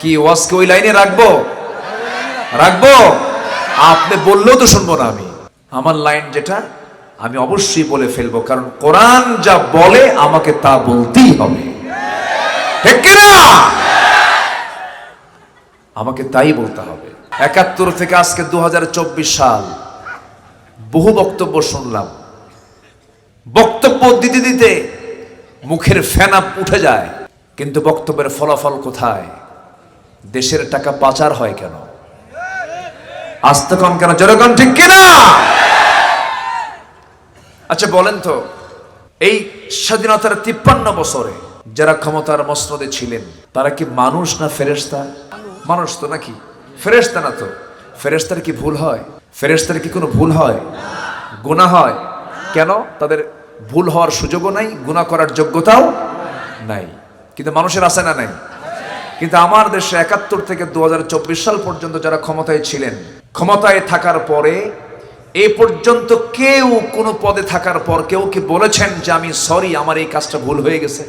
কি ওয়াজকে ওই লাইনে রাখব? রাখব? আপনি বললেও তো শুনব না আমি। আমার লাইন যেটা, আমি অবশ্যই বলে ফেলব, কারণ কোরআন যা বলে, আমাকে তা বলতেই হবে। আমাকে তাই বলতে হবে। একাত্তর থেকে আজকে দু হাজার চব্বিশ সাল, বহু বক্তব্য শুনলাম। বক্তব্য দিতে দিতে মুখের ফেনা উঠে যায়, কিন্তু বক্তব্যের ফলাফল কোথায়? দেশের টাকা পাচার হয় কেন? আস্তে কম কেন? জনগণ ঠিক কিনা? আচ্ছা বলেন তো, এই স্বাধীনতার তিপ্পান্ন বছরে যারা ক্ষমতার মসনদে ছিলেন, তারা কি মানুষ না ফেরেস্তা মানুষ তো নাকি? ফেরেস্তা না তো। ফেরেস্তার কি ভুল হয়? ফেরেস্তার কি কোনো ভুল হয়? গুণা হয়? কেন? তাদের ভুল হওয়ার সুযোগও নাই, গুণা করার যোগ্যতাও নাই। কিন্তু মানুষের আছে না নাই? কিন্তু আমার দেশে একাত্তর থেকে দুহাজার চব্বিশ সাল পর্যন্ত যারা ক্ষমতায় ছিলেন, ক্ষমতায় থাকার পরে এ পর্যন্ত কেউ কোনো পদে থাকার পর কেউ কি বলেছেন যে আমি সরি আমার এই কাজটা ভুল হয়ে গেছে?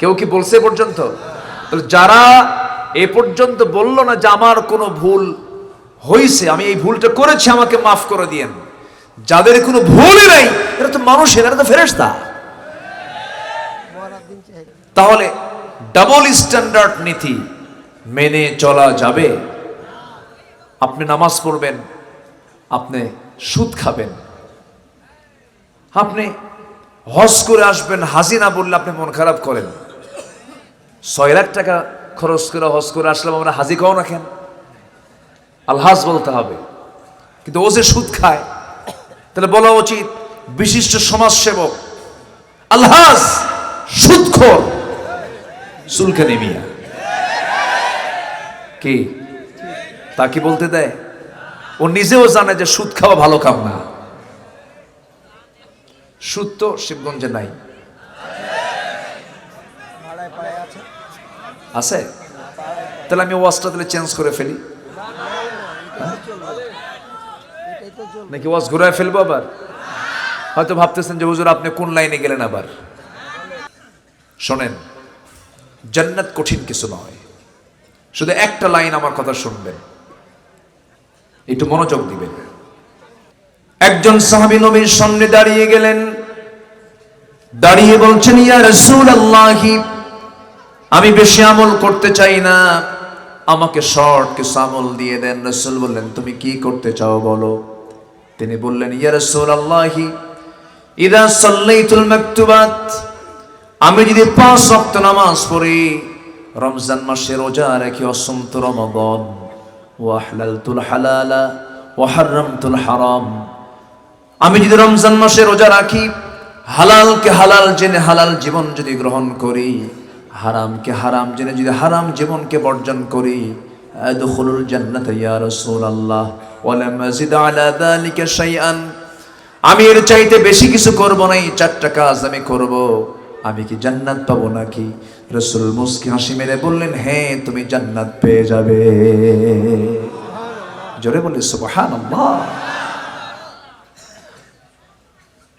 কেউ কি বলছে পর্যন্ত? যারা এ পর্যন্ত বলল না যে আমার কোনো ভুল হয়েছে আমি এই ভুলটা করেছি, আমাকে মাফ করে দিয়েন। যাদের কোনো ভুলই নাই, এরা তো মানুষের, এরা তো ফেরেস্তা তাহলে ডাবল স্ট্যান্ডার্ড নীতি মেনে চলা যাবে। আপনি নামাজ পড়বেন, আপনি সুদ খাবেন। আপনি হজ করে আসবেন, হাজিনা বললে আপনি মন খারাপ করেন। ছয় লাখ টাকা খরচ করে হজ করে আসলাম, আমরা হাজি খাও না কেন? আলহাজ বলতে হবে। কিন্তু ও যে সুদ খায়, তাহলে বলা উচিত, বিশিষ্ট সমাজসেবক, আলহাজ, সুদখোর। সুলখানি মিয়া কি? তা কি বলতে দেয়? ও নিজেও জানে যে সুদ খাওয়া ভালো কাম না। সুদ তো শিবগঞ্জে নাই। আছে? তাহলে আমি ওয়াজটা তাহলে চেঞ্জ করে ফেলি। নাকি ওয়াজ ঘুরায় ফেলব আবার? হয়তো ভাবতেছেন যে হুজুর আপনি কোন লাইনে গেলেন আবার? শোনেন জান্নাত কঠিন কিছু নয়। শুধু একটা লাইন আমার কথা শুনবেন। একটু মনোযোগ দিবেন। একজন সাহাবী নবীর সামনে দাঁড়িয়ে গেলেন। দাঁড়িয়ে বলছেন, ইয়া রাসূলুল্লাহি, আমি বেশি আমল করতে চাই না। আমাকে শর্ট কিছু আমল দিয়ে দেন। রসুল বললেন, তুমি কি করতে চাও বলো? তিনি বললেন, ইয়া রাসূলুল্লাহি, ইদা সাল্লাইতুল মাকতুবাত আমি যদি পাঁচ ওয়াক্ত নামাজ পড়ি, রমজান মাসে রোজা রেখে অসন্ত রমগন। ওয়াহলালতুল হালালা ওয়াহাররামতুল হারাম। আমি যদি রমজান মাসে রোজা রাখি, হালালকে হালাল জেনে হালাল জীবন যদি গ্রহণ করি, হারামকে হারাম জেনে যদি হারাম জীবনকে বর্জন করি আমি এর চাইতে বেশি কিছু করব না, এই চারটা কাজ আমি করব। আমি কি জান্নাত পাবো নাকি? রসুল মুসকি হাসি মেরে বললেন হ্যাঁ তুমি জান্নাত পেয়ে যাবে। জোরে বলে সুবহানাল্লাহ।